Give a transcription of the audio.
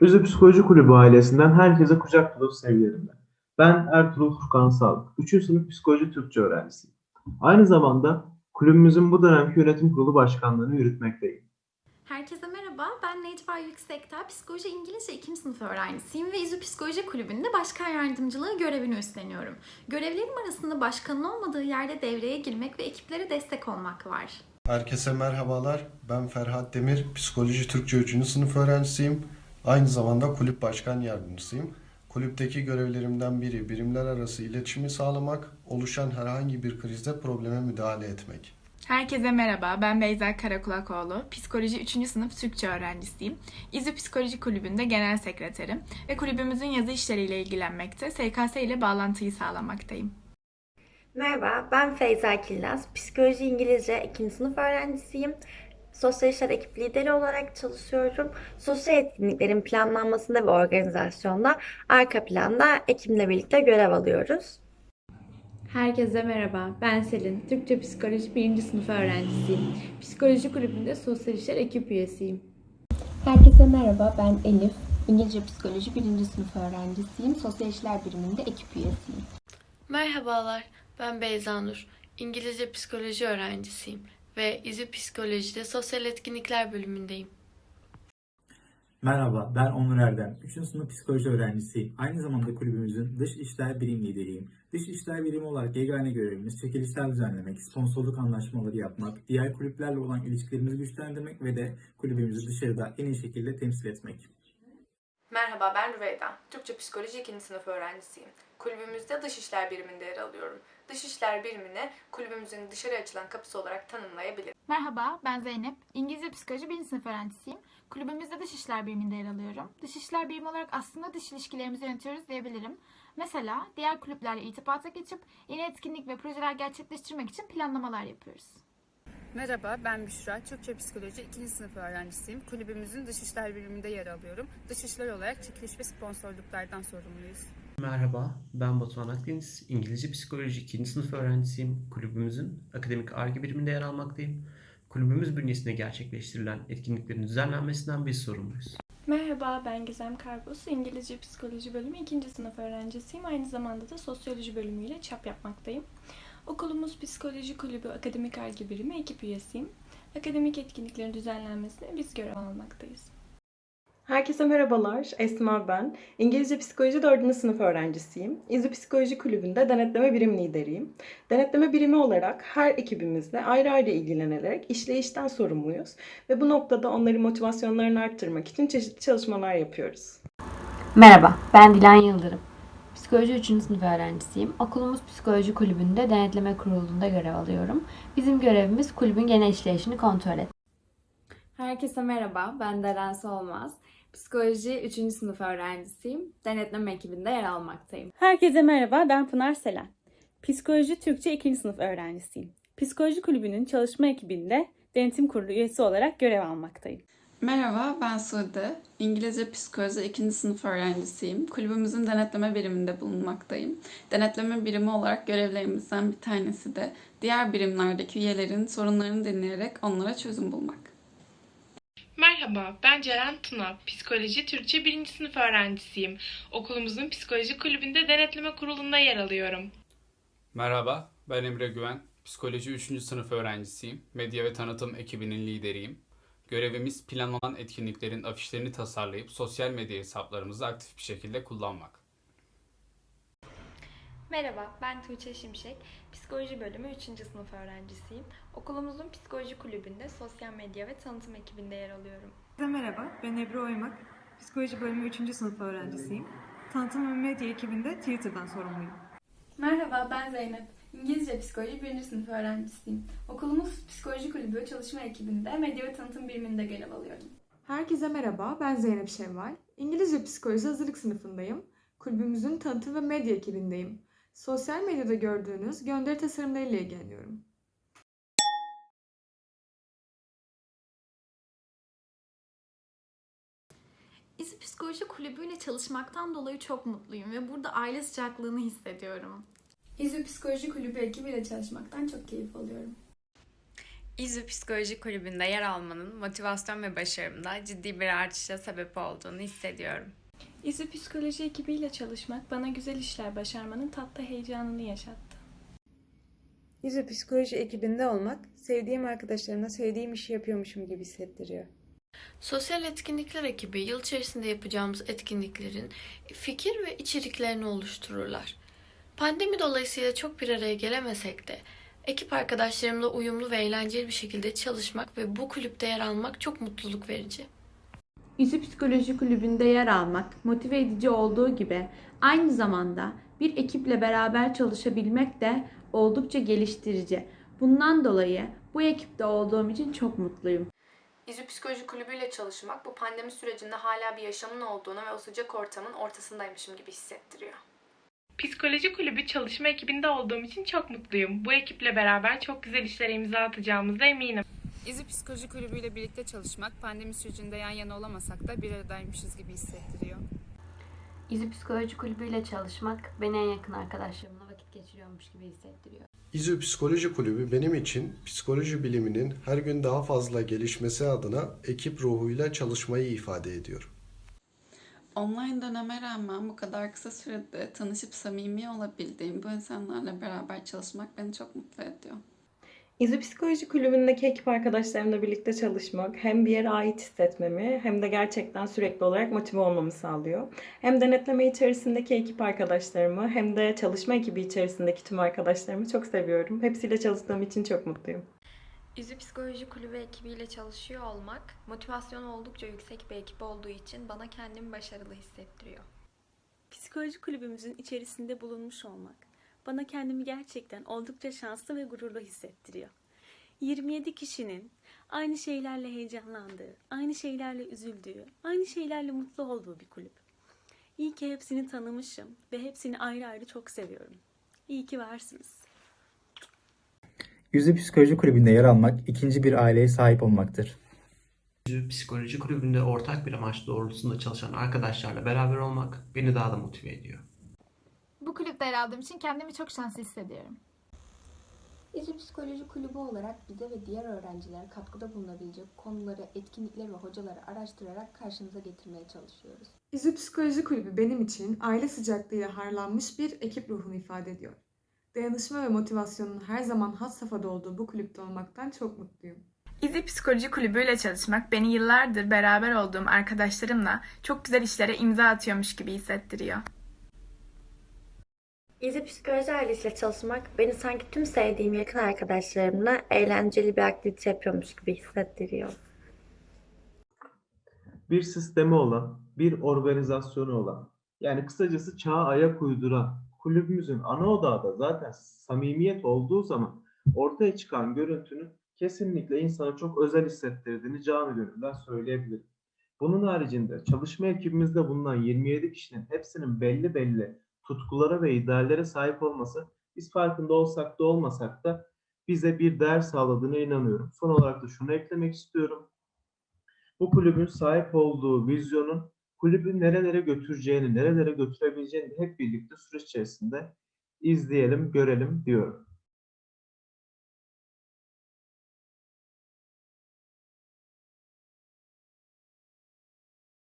Üzü Psikoloji Kulübü ailesinden herkese kucak dolusu sevgilerimle. Ben Ertuğrul Furkan Sağlık. 3. sınıf psikoloji Türkçe öğrencisiyim. Aynı zamanda kulübümüzün bu dönemki yönetim kurulu başkanlığını yürütmekteyim. Herkese merhaba, ben Necva Yüksektel, Psikoloji İngilizce 2. sınıf öğrencisiyim ve İZÜ Psikoloji Kulübü'nde başkan yardımcılığı görevini üstleniyorum. Görevlerim arasında başkanın olmadığı yerde devreye girmek ve ekiplere destek olmak var. Herkese merhabalar. Ben Ferhat Demir. Psikoloji Türkçe 3. sınıf öğrencisiyim. Aynı zamanda kulüp başkan yardımcısıyım. Kulüpteki görevlerimden biri birimler arası iletişimi sağlamak, oluşan herhangi bir krizde probleme müdahale etmek. Herkese merhaba, ben Beyza Karakulakoğlu. Psikoloji 3. sınıf Türkçe öğrencisiyim. İZÜ Psikoloji Kulübü'nde genel sekreterim ve kulübümüzün yazı işleriyle ilgilenmekte, SKS ile bağlantıyı sağlamaktayım. Merhaba, ben Feyza Killaz. Psikoloji İngilizce 2. sınıf öğrencisiyim. Sosyal işler ekip lideri olarak çalışıyorum. Sosyal etkinliklerin planlanmasında ve organizasyonda arka planda ekimle birlikte görev alıyoruz. Herkese merhaba, ben Selin. Türkçe Psikoloji 1. sınıf öğrencisiyim. Psikoloji kulübünde sosyal işler ekip üyesiyim. Herkese merhaba, ben Elif. İngilizce Psikoloji 1. sınıf öğrencisiyim. Sosyal İşler Biriminde ekip üyesiyim. Merhabalar, ben Beyza Nur. İngilizce psikoloji öğrencisiyim ve İZÜ Psikoloji'de sosyal etkinlikler bölümündeyim. Merhaba, ben Onur Erdem. 3. sınıf psikoloji öğrencisiyim. Aynı zamanda kulübümüzün dış işler birim lideriyim. Dış işler birimi olarak yegane görevimiz çekilişler düzenlemek, sponsorluk anlaşmaları yapmak, diğer kulüplerle olan ilişkilerimizi güçlendirmek ve de kulübümüzü dışarıda en iyi şekilde temsil etmek. Merhaba ben Rüveyda. Türkçe Psikoloji 2. sınıf öğrencisiyim. Kulübümüzde dış işler biriminde yer alıyorum. Dış işler birimini kulübümüzün dışarı açılan kapısı olarak tanımlayabilirim. Merhaba, ben Zeynep. İngilizce Psikoloji 1. sınıf öğrencisiyim. Kulübümüzde dış işler biriminde yer alıyorum. Dış işler birimi olarak aslında dış ilişkilerimizi yönetiyoruz diyebilirim. Mesela diğer kulüplerle irtibata geçip yeni etkinlik ve projeler gerçekleştirmek için planlamalar yapıyoruz. Merhaba, ben Büşra. Türkçe Psikoloji 2. sınıf öğrencisiyim. Kulübümüzün Dışişler Biriminde yer alıyorum. Dışişler olarak çekiliş ve sponsorluklardan sorumluyuz. Merhaba, ben Batuhan Akdeniz. İngilizce Psikoloji 2. sınıf öğrencisiyim. Kulübümüzün akademik ARGE biriminde yer almaktayım. Kulübümüz bünyesinde gerçekleştirilen etkinliklerin düzenlenmesinden biz sorumluyuz. Merhaba, ben Gizem Karpuz. İngilizce Psikoloji bölümü 2. sınıf öğrencisiyim. Aynı zamanda da Sosyoloji bölümüyle çap yapmaktayım. Okulumuz Psikoloji Kulübü Akademik Arge Birimi ekip üyesiyim. Akademik etkinliklerin düzenlenmesine biz görev almaktayız. Herkese merhabalar. Esma ben. İngilizce Psikoloji 4. sınıf öğrencisiyim. İZÜ Psikoloji Kulübü'nde denetleme birim lideriyim. Denetleme birimi olarak her ekibimizle ayrı ayrı ilgilenerek işleyişten sorumluyuz ve bu noktada onların motivasyonlarını arttırmak için çeşitli çalışmalar yapıyoruz. Merhaba, ben Dilan Yıldırım. Psikoloji 3. sınıf öğrencisiyim. Okulumuz Psikoloji Kulübü'nde denetleme kurulunda görev alıyorum. Bizim görevimiz kulübün genel işleyişini kontrol etmek. Herkese merhaba, ben Deren Solmaz. Psikoloji 3. sınıf öğrencisiyim. Denetleme ekibinde yer almaktayım. Herkese merhaba, ben Pınar Selen. Psikoloji Türkçe 2. sınıf öğrencisiyim. Psikoloji Kulübü'nün çalışma ekibinde denetim kurulu üyesi olarak görev almaktayım. Merhaba, ben Sude. İngilizce Psikoloji 2. sınıf öğrencisiyim. Kulübümüzün denetleme biriminde bulunmaktayım. Denetleme birimi olarak görevlerimizden bir tanesi de diğer birimlerdeki üyelerin sorunlarını dinleyerek onlara çözüm bulmak. Merhaba, ben Ceren Tuna. Psikoloji Türkçe 1. sınıf öğrencisiyim. Okulumuzun psikoloji kulübünde denetleme kurulunda yer alıyorum. Merhaba, ben Emre Güven. Psikoloji 3. sınıf öğrencisiyim. Medya ve tanıtım ekibinin lideriyim. Görevimiz planlanan etkinliklerin afişlerini tasarlayıp sosyal medya hesaplarımızı aktif bir şekilde kullanmak. Merhaba, ben Tuğçe Şimşek. Psikoloji bölümü 3. sınıf öğrencisiyim. Okulumuzun psikoloji kulübünde sosyal medya ve tanıtım ekibinde yer alıyorum. Merhaba, ben Ebru Oymak. Psikoloji bölümü 3. sınıf öğrencisiyim. Tanıtım ve medya ekibinde Twitter'dan sorumluyum. Merhaba, ben Zeynep. İngilizce Psikoloji 1. sınıf öğrencisiyim. Okulumuz Psikoloji Kulübü çalışma ekibinde medya ve tanıtım biriminde görev alıyorum. Herkese merhaba, ben Zeynep Şevval. İngilizce Psikoloji hazırlık sınıfındayım. Kulübümüzün tanıtım ve medya ekibindeyim. Sosyal medyada gördüğünüz gönderi tasarımlarıyla ilgileniyorum. İZÜ Psikoloji Kulübü ile çalışmaktan dolayı çok mutluyum ve burada aile sıcaklığını hissediyorum. İZÜ Psikoloji Kulübü ekibiyle çalışmaktan çok keyif alıyorum. İZÜ Psikoloji Kulübü'nde yer almanın motivasyon ve başarımda ciddi bir artışa sebep olduğunu hissediyorum. İZÜ Psikoloji ekibiyle çalışmak bana güzel işler başarmanın tatlı heyecanını yaşattı. İZÜ Psikoloji ekibinde olmak, sevdiğim arkadaşlarımla sevdiğim işi yapıyormuşum gibi hissettiriyor. Sosyal etkinlikler ekibi yıl içerisinde yapacağımız etkinliklerin fikir ve içeriklerini oluştururlar. Pandemi dolayısıyla çok bir araya gelemesek de ekip arkadaşlarımla uyumlu ve eğlenceli bir şekilde çalışmak ve bu kulüpte yer almak çok mutluluk verici. İZÜ Psikoloji Kulübü'nde yer almak motive edici olduğu gibi aynı zamanda bir ekiple beraber çalışabilmek de oldukça geliştirici. Bundan dolayı bu ekipte olduğum için çok mutluyum. İZÜ Psikoloji Kulübü ile çalışmak bu pandemi sürecinde hala bir yaşamın olduğunu ve o sıcak ortamın ortasındaymışım gibi hissettiriyor. Psikoloji kulübü çalışma ekibinde olduğum için çok mutluyum. Bu ekiple beraber çok güzel işlere imza atacağımıza eminim. İZÜ Psikoloji Kulübü ile birlikte çalışmak pandemi sürecinde yan yana olamasak da bir aradaymışız gibi hissettiriyor. İZÜ Psikoloji Kulübü ile çalışmak beni en yakın arkadaşlarımla vakit geçiriyormuş gibi hissettiriyor. İZÜ Psikoloji Kulübü benim için psikoloji biliminin her gün daha fazla gelişmesi adına ekip ruhuyla çalışmayı ifade ediyor. Online döneme rağmen bu kadar kısa sürede tanışıp samimi olabildiğim bu insanlarla beraber çalışmak beni çok mutlu ediyor. İZÜ Psikoloji Kulübü'ndeki ekip arkadaşlarımla birlikte çalışmak hem bir yere ait hissetmemi hem de gerçekten sürekli olarak motive olmamı sağlıyor. Hem denetleme içerisindeki ekip arkadaşlarımı hem de çalışma ekibi içerisindeki tüm arkadaşlarımı çok seviyorum. Hepsiyle çalıştığım için çok mutluyum. İZÜ Psikoloji Kulübü ekibiyle çalışıyor olmak, motivasyonu oldukça yüksek bir ekip olduğu için bana kendimi başarılı hissettiriyor. Psikoloji kulübümüzün içerisinde bulunmuş olmak bana kendimi gerçekten oldukça şanslı ve gururlu hissettiriyor. 27 kişinin aynı şeylerle heyecanlandığı, aynı şeylerle üzüldüğü, aynı şeylerle mutlu olduğu bir kulüp. İyi ki hepsini tanımışım ve hepsini ayrı ayrı çok seviyorum. İyi ki varsınız. İZÜ Psikoloji Kulübü'nde yer almak ikinci bir aileye sahip olmaktır. İZÜ Psikoloji Kulübü'nde ortak bir amaç doğrultusunda çalışan arkadaşlarla beraber olmak beni daha da motive ediyor. Bu kulüpte yer aldığım için kendimi çok şanslı hissediyorum. İZÜ Psikoloji Kulübü olarak bize ve diğer öğrencilere katkıda bulunabilecek konuları, etkinlikleri ve hocaları araştırarak karşınıza getirmeye çalışıyoruz. İZÜ Psikoloji Kulübü benim için aile sıcaklığıyla harlanmış bir ekip ruhunu ifade ediyor. Dayanışma ve motivasyonun her zaman had safhada olduğu bu kulüpte olmaktan çok mutluyum. İZİ Psikoloji Kulübü ile çalışmak beni yıllardır beraber olduğum arkadaşlarımla çok güzel işlere imza atıyormuş gibi hissettiriyor. İZİ Psikoloji ailesiyle çalışmak beni sanki tüm sevdiğim yakın arkadaşlarımla eğlenceli bir aktivite yapıyormuş gibi hissettiriyor. Bir sistemi olan, bir organizasyonu olan, yani kısacası çağa ayak uyduran kulübümüzün ana odağı da zaten samimiyet olduğu zaman ortaya çıkan görüntünün kesinlikle insana çok özel hissettirdiğini canı gönülden söyleyebilirim. Bunun haricinde çalışma ekibimizde bulunan 27 kişinin hepsinin belli belli tutkulara ve ideallere sahip olması biz farkında olsak da olmasak da bize bir değer sağladığına inanıyorum. Son olarak da şunu eklemek istiyorum. Bu kulübün sahip olduğu vizyonun kulübü nerelere götüreceğini, nerelere götürebileceğini hep birlikte süreç içerisinde izleyelim, görelim diyorum.